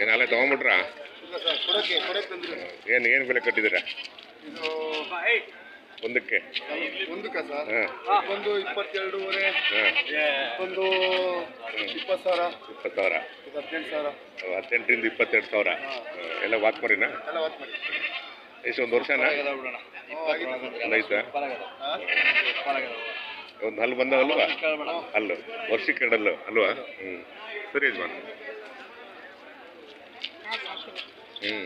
ಏನಲ್ಲ ತಗೊಂಬಿಟ್ರಾ? ಇಲ್ಲ ಸರ್ ಕೊಡಕ್ಕೆ ಕೊಡಕ್ಕೆ ತಂದಿಲ್ಲ ಏನು ಏನು ಬೆಲೆ ಕಟ್ಟಿದ್ದೀರಾ? ಇದು ಒಂದಕ್ಕೆ. ಒಂದಕ್ಕ ಸರ್? ಹಾಂ. ಒಂದು ಇಪ್ಪತ್ತೆರಡೂವರೆ ಒಂದು ಇಪ್ಪತ್ತು ಸಾವಿರ ಇಪ್ಪತ್ತು ಸಾವಿರ ಹದಿನೆಂಟು ಸಾವಿರ. ಹದಿನೆಂಟರಿಂದ ಇಪ್ಪತ್ತೆರಡು ಸಾವಿರ. ಎಲ್ಲ ವಾಕ್ ಮರಿನಾ ಎಲ್ಲ ಮಾಡಿ ಎಷ್ಟು ಒಂದು ವರ್ಷನಾ? ಐತಾ? ಹಾಂ? ಒಂದು ಹಲ್ಲು ಬಂದವಲ್ವಾ ಹಲ್ಲು. ವರ್ಷಕ್ಕೆ ಎರಡಲ್ಲು ಅಲ್ವಾ? ಹ್ಞೂ ಸರಿ ಯಜಮಾನ್. ಹ್ಞೂ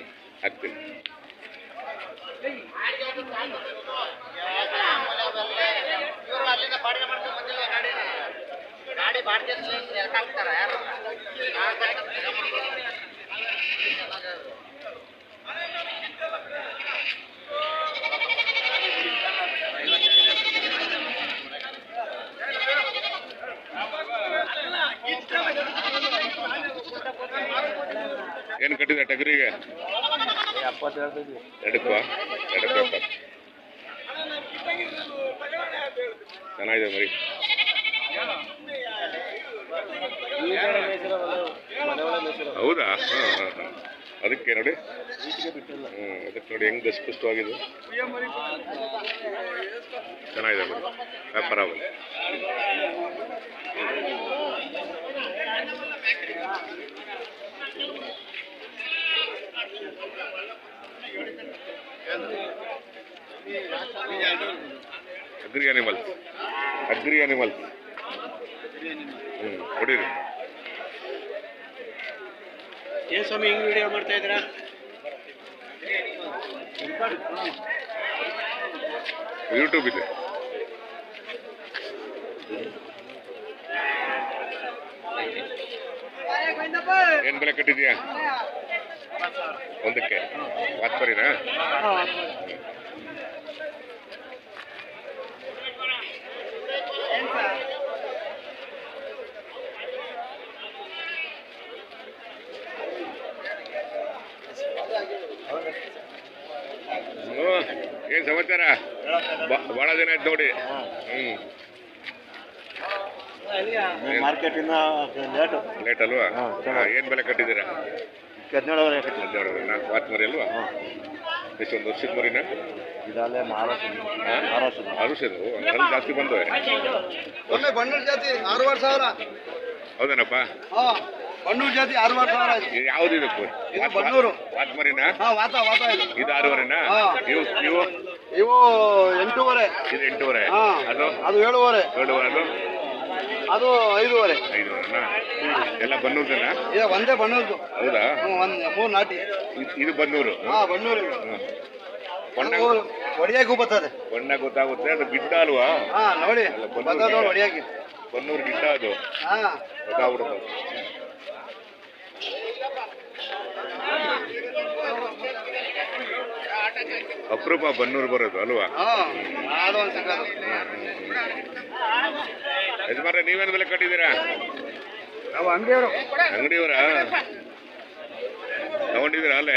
ಹಾಕ್ತೀನಿ ಗಾಡಿ ಬಾಡಿಗೆ ಹಾಕ್ತಾರ ಯಾರು ಏನು ಕಟ್ಟಿದೆ ಟಗರಿಗೆ? ಎಡಕ್ಕೂ ಎಡಕ್ಕೂ ಚೆನ್ನಾಗಿದೆ ಮರಿ. ಹೌದಾ? ಅದಕ್ಕೆ ನೋಡಿ. ಅದಕ್ಕೆ ನೋಡಿ ಹೆಂಗೆ ಸ್ಪಷ್ಟವಾಗಿದೆ. ಚೆನ್ನಾಗಿದೆ ಮೇಡಮ್ ವ್ಯಾಪಾರ ಅಗ್ರಿ ಅನಿಮಲ್ಸ್ ಅಗ್ರಿ ಅನಿಮಲ್ಸ್ ಹ್ಞೂ ಹೊಡೀರಿ. ಏನು ಸ್ವಾಮಿ ಹಿಂಗ್ ವಿಡಿಯೋ ಮಾಡ್ತಾ ಇದ್ದೀರಾ? ಯೂಟ್ಯೂಬ್ ಇದೆ. ಏನ್ ಬೆಲೆ ಕಟ್ಟಿದ್ಯಾ ಒಂದಕ್ಕೆ. ವಾತ್ಪರಿನಾ ಹ್ಮ್. ಏನ್ ಸಮಾಚಾರ? ಬ- ಬಹಳ ದಿನ ಆಯ್ತು ನೋಡಿ. ಹ್ಮ್. ಮಾರ್ಕೆಟ್ ಇಂದ ಲೇಟ್? ಲೇಟ್ ಅಲ್ವಾ? ಏನು ಏನ್ ಬೆಲೆ ಕಟ್ಟಿದ್ದೀರಾ? ಹದಿನೇಳುವರೆ ಹದಿನೇಳು ನಾಲ್ಕು ವಾತ್ ಮರಿ ಅಲ್ವಾ? ಎಷ್ಟೊಂದು ವರ್ಷದ ಮರಿನಾ? ಇದಲ್ಲೇ ಮಹಾರಾಷ್ಟ್ರ ಅರುಷದು ಜಾಸ್ತಿ ಬಂದವೆ. ಒಳ್ಳೆ ಬಣ್ಣೂರು ಜಾತಿ ಸಾವಿರ. ಹೌದೇನಪ್ಪ? ಹಾಂ. ಬಣ್ಣೂರು ಜಾತಿ ಆರೂವರೆ ಸಾವಿರ ಆಯ್ತು. ಇದು ಯಾವ್ದು ಇದು ಇದು ಬನ್ನೂರು. ವಾತ್ ಮರಿನಾ ಹಾಂ ವಾತ ವಾತ ಇದು. ಇದು ಆರೂವರೆನಾ. ನೀವು ನೀವು ಇವು? ಎಂಟೂವರೆ. ಇದು ಎಂಟೂವರೆ. ಹಾಂ. ಅದು? ಅದು ಏಳುವರೆ. ಏಳುವರೆ ಅದು? ಅದು ಐದೂವರೆ. ಐದುವರೆನಾ? ಎಲ್ಲ ಬನ್ನೂರ್ದನಾ? ಇದು ಒಂದೇ ಬಣ್ಣದ್ದು ಹೌದಾ? ಹ್ಮ್, ಒಂದು ಮೂರು ನಾಟಿ. ಇದ್- ಇದು ಬನ್ನೂರು? ಹಾ ಬಣ್ಣೂರು ಇದು. ಬಣ್ಣ ಅದು ಹೊಡಿಯಾಗೂ ಬರ್ತದೆ. ಬಣ್ಣ ಗೊತ್ತಾಗುತ್ತೆ ಅದು ಗಿಡ್ಡ ಅಲ್ವಾ? ಹಾ ನೋಡಿ. ಬನ್ನೂರು ಬರ್ತದೆ ನೋಡಿ ಗಿಡ. ಹೊಡಿಯಾಗಿ ಬನ್ನೂರು ಗಿಡ್ಡ ಅದು. ಹಾ. ಗೊತ್ತಾಗ್ಬಿಡುತ್ತೆ ಅಪರೂಪ ಬನ್ನೂರು ಬರೋದು ಅಲ್ವಾ ಹಾಂ ಅದು ಒಂದು ಸಿಗೋದು ಯಜಮಾನ್ರೆ ನೀವೇನು ಬೆಲೆ ಕಟ್ಟಿದ್ದೀರಾ ನಾವು ಅಂಗಡಿಯವರು ಅಂಗಡಿಯವರ ತಗೊಂಡಿದ್ದೀರಾ ಅಲ್ಲೇ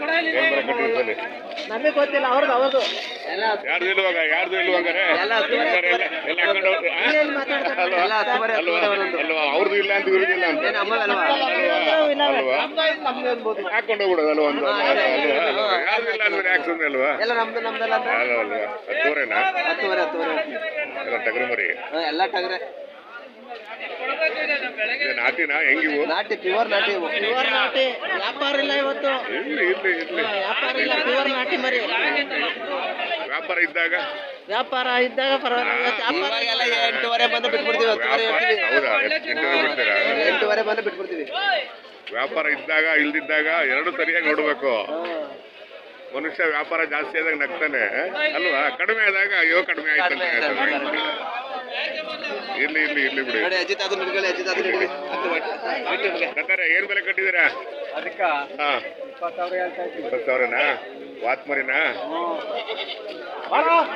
ನಮಗೆ ಗೊತ್ತಿಲ್ಲ ಅವ್ರದ್ದು ಅವ್ರದ್ದು. ಎಲ್ಲ ಯಾರ್ದು ಇಲ್ವಾಗ ಇಲ್ವಂಗಾರೆ ಅವ್ರದ್ದು ಇಲ್ಲ ಅಂತ ಇವ್ರದ್ದು ಇಲ್ಲ ಅಂತ. ಅಲ್ವಾ? ಅಲ್ವಾ? ಹಾಕೊಂಡು ಹೋಗ್ಬಿಡೋದು ಅಲ್ವಾ ಒಂದು? ಯಾರ್ದು ಇಲ್ಲ ಅಂದ್ರೆ ಯಾಕೆ ಸುಮ್ಮನೆ ಅಲ್ವಾ? ಎಲ್ಲ ನಮ್ದು ನಮ್ದೆಲ್ಲ ಅಂದ್ರೆ? ಅಲ್ವಾ ಹತ್ತುವರೆನಾ ಹತ್ತುವರೆ ಹತ್ತುವರೆ. ಎಲ್ಲ ಟಗರು ಮರಿ. ಹಾ, ಎಲ್ಲ ಟಗರೆ. ಇದು ನಾಟಿನಾ? ಹೆಂಗಿವು? ನಾಟಿ ಪ್ಯೂರ್ ನಾಟಿ ಪ್ಯೂರ್ ನಾಟಿ. ವ್ಯಾಪಾರ ಇಲ್ಲ ಇವತ್ತು. ಇರ್ಲಿ ಇರ್ಲಿ ಇರ್ಲಿ ವ್ಯಾಪಾರ ಇಲ್ಲ ಪ್ಯೂರ್ ನಾಟಿ ಮರಿ. ವ್ಯಾಪಾರ ಇದ್ದಾಗ? ವ್ಯಾಪಾರ ಇದ್ದಾಗ ಪರವಾಗಿಲ್ಲ. ಇವಾಗೆಲ್ಲ ಎಂಟೂವರೆ ಬಂದು ಬಿಟ್ಬಿಡ್ತೀವಿ ಹತ್ತುವರೆ ವ್ಯಾಪಾರ ಹೇಳ್ತೀವಿ. ಹೌದಾ? ಎಂಟೂವರೆ ಬಿಡ್ತೀರಾ? ಎಂಟೂವರೆ ಬಂದು ಬಿಟ್ಬಿಡ್ತೀವಿ. ವ್ಯಾಪಾರ ಇದ್ದಾಗ ಇಲ್ದಿದ್ದಾಗ ಎರಡು ಸರಿಯಾಗಿ ನೋಡ್ಬೇಕು. ಮನುಷ್ಯ ವ್ಯಾಪಾರ ಜಾಸ್ತಿ ಆದಾಗ ನಗ್ತಾನೆ. ಅಲ್ವಾ? ಕಡಿಮೆ ಆದಾಗ ಅಯ್ಯೋ ಕಡಿಮೆ ಆಯ್ತು ಅಂತ ಹೇಳ್ತಾನೆ ಇರ್ಲಿ ಇರ್ಲಿ ಇರ್ಲಿ ಬಿಡಿ. ನೋಡಿ ಅಜಿತ್ ಅದು ನಿಮ್ಗೆ ಅಜಿತ್ ಅದು ಏನ್ ಬೆಲೆ ಕಟ್ಟಿದ್ದೀರಾ? ಅದಕ್ಕ ಹಾ. ಇಪ್ಪತ್ತು ಸಾವಿರನಾ ವಾತ್ಮರಿನಾ?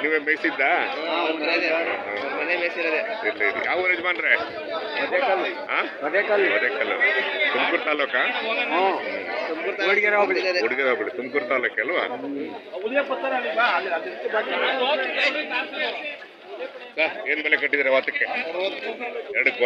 ನೀವೇ ಮೇಯಿಸಿದ್ದ? ಯಾವ ಊರು ಯಜಮಾನ್ರೆ? ಮದೇಕಲ್ ಹಾ? ಮದೇಕಲ್ ಒದೇಕಲ್ಲು ತುಮಕೂರು ತಾಲೂಕಾ? ಹ್ಞೂ ತುಮಕೂರು ಹುಡುಗಿಯರ ಹೋಗ್ಲಿ. ಹುಡುಗಿರ ಬಿಡಿ ತುಮಕೂರು ತಾಲೂಕೆ ಅಲ್ವಾ? ಸರ್ ಏನ್ ಬೆಲೆ ಕಟ್ಟಿದ್ದೀರಾ ವಾತಕ್ಕೆ? ಎರಡಕ್ಕೂ?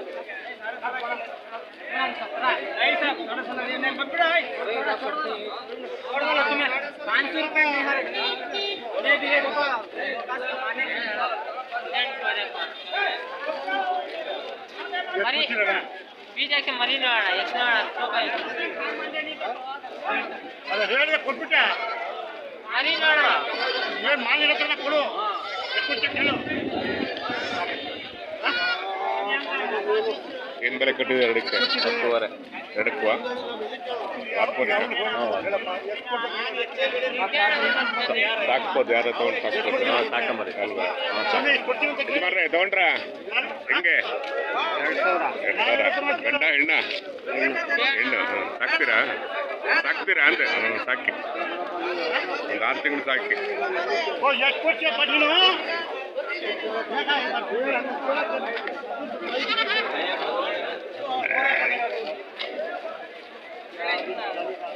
ಬೀಜಕ್ಕೆ ಮರಿ ನೋಡೋಣ ಎಷ್ಟು ನೋಡೋಣ ರೂಪಾಯಿ ಮರಿ ನೋಡೋಣ. ಏನ್ ಬೆಲೆ ಕಟ್ಟಿದ್ರೆ ಎರಡಕ್ಕೆ? ಹತ್ತುವರೆ. ಎರಡಕ್ಕೂ ಸಾಕ್ಬೋದು ಯಾರು ತಗೊಂಡು ಸಾಕ್ಬೋದು? ಸಾಕಂಬರಿ ಅಲ್ವಾ? ಬರ್ರಿ ತಗೊಂಡ್ರ ಹೆಂಗೆ? ಎರಡು ಸಾವಿರ. ಗಂಡ ಹೆಣ್ಣ? ಹೆಣ್ಣು. ಸಾಕ್ತೀರಾ? ಸಾಕ್ತೀರಾ ಅಂದ್ರೆ? ಸಾಕಿ. ಒಂದು ಆರು ತಿಂಗಳು ಸಾಕಿ. Thank you.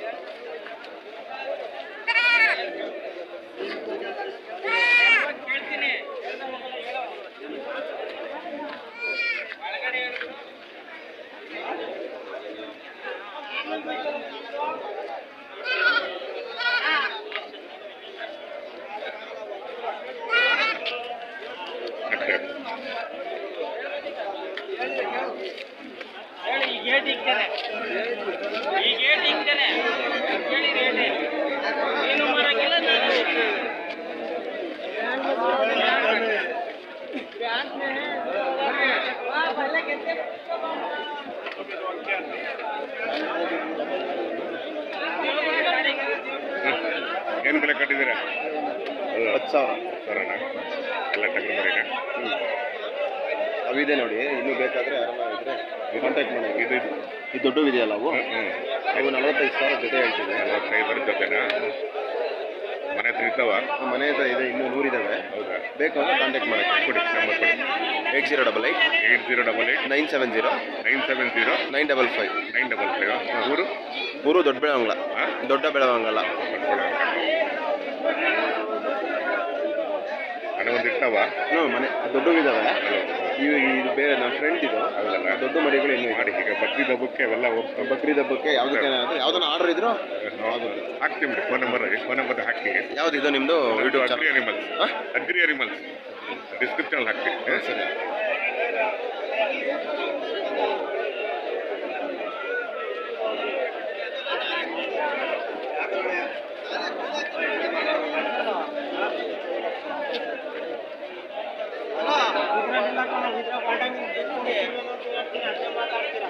ಹತ್ತು ಸಾವಿರ. ಸರಣ ಎಲ್ಲ ಟಗರು ಮರಿನಾ ಅವಿದೆ ನೋಡಿ ಇನ್ನೂ ಬೇಕಾದರೆ ಆರಾಮ ಇದ್ರೆ ಕಾಂಟ್ಯಾಕ್ಟ್ ಮಾಡಿ. ಇದು ಇದು ದೊಡ್ಡವು ಇದೆಯಲ್ಲ ಅವು? ಹ್ಞೂ ಅವು ನಲವತ್ತೈದು ಸಾವಿರ ಜೊತೆ ಹೇಳ್ತಿದೆ. ನಲವತ್ತೈದರ ಜೊತೆನಾ? ಮನೆ ಹತ್ರ ಇರ್ತಾವ ನಮ್ಮ ಮನೆ ಹತ್ರ ಇದೆ ಇನ್ನೂ ನೂರಿದ್ದಾವೆ ಹೌದಾ? ಬೇಕು ಅಂದರೆ ಕಾಂಟ್ಯಾಕ್ಟ್ ಮಾಡಿ. ಕೊಡಿ ನಂಬರ್ ಕೊಡಿ. Eight zero double eight eight zero double eight nine seven zero. Nine seven zero. Nine double five. Nine double five ಊರು? ಊರು ದೊಡ್ಡ ಬೆಳವಂಗಲ್ಲ ದೊಡ್ಡ ಬೆಳವಂಗಲ ಮನೆ ಒಂದು ಇರ್ತಾವ ಹ್ಞೂ ಮನೆ. ದೊಡ್ಡವು ಇದ್ದಾವೆ ಇವಾಗ ಇದು ಬೇರೆ ನಮ್ಮ ಫ್ರೆಂಡ್ ಇದು. ಹೌದಲ್ಲ? ದೊಡ್ಡ ಮನೆಗಳು ಇನ್ನೂ ಮಾಡಿ ಈಗ ಬಕ್ರೀದ್ ಹಬ್ಬಕ್ಕೆ ಅವೆಲ್ಲ ಹೋಗ್ತಾವೆ. ಬಕ್ರೀದ್ ಹಬ್ಬಕ್ಕೆ ಯಾವುದಕ್ಕೆ ಯಾವ್ದನ್ನ ಆರ್ಡರ್ ಇದ್ರು ಹಾಕ್ತೀವಿ ಬಿಡಿ. ಫೋನ್ ನಂಬರ್ ಫೋನ್ ನಂಬರ್ ಹಾಕಿ. ಯಾವ್ದು ಇದು ನಿಮ್ಮದು ಇದು agri animals agri animals description ಹಾಕ್ತೀವಿ ಸರಿ. ಮಾತಾಡ್ತೀರಾ?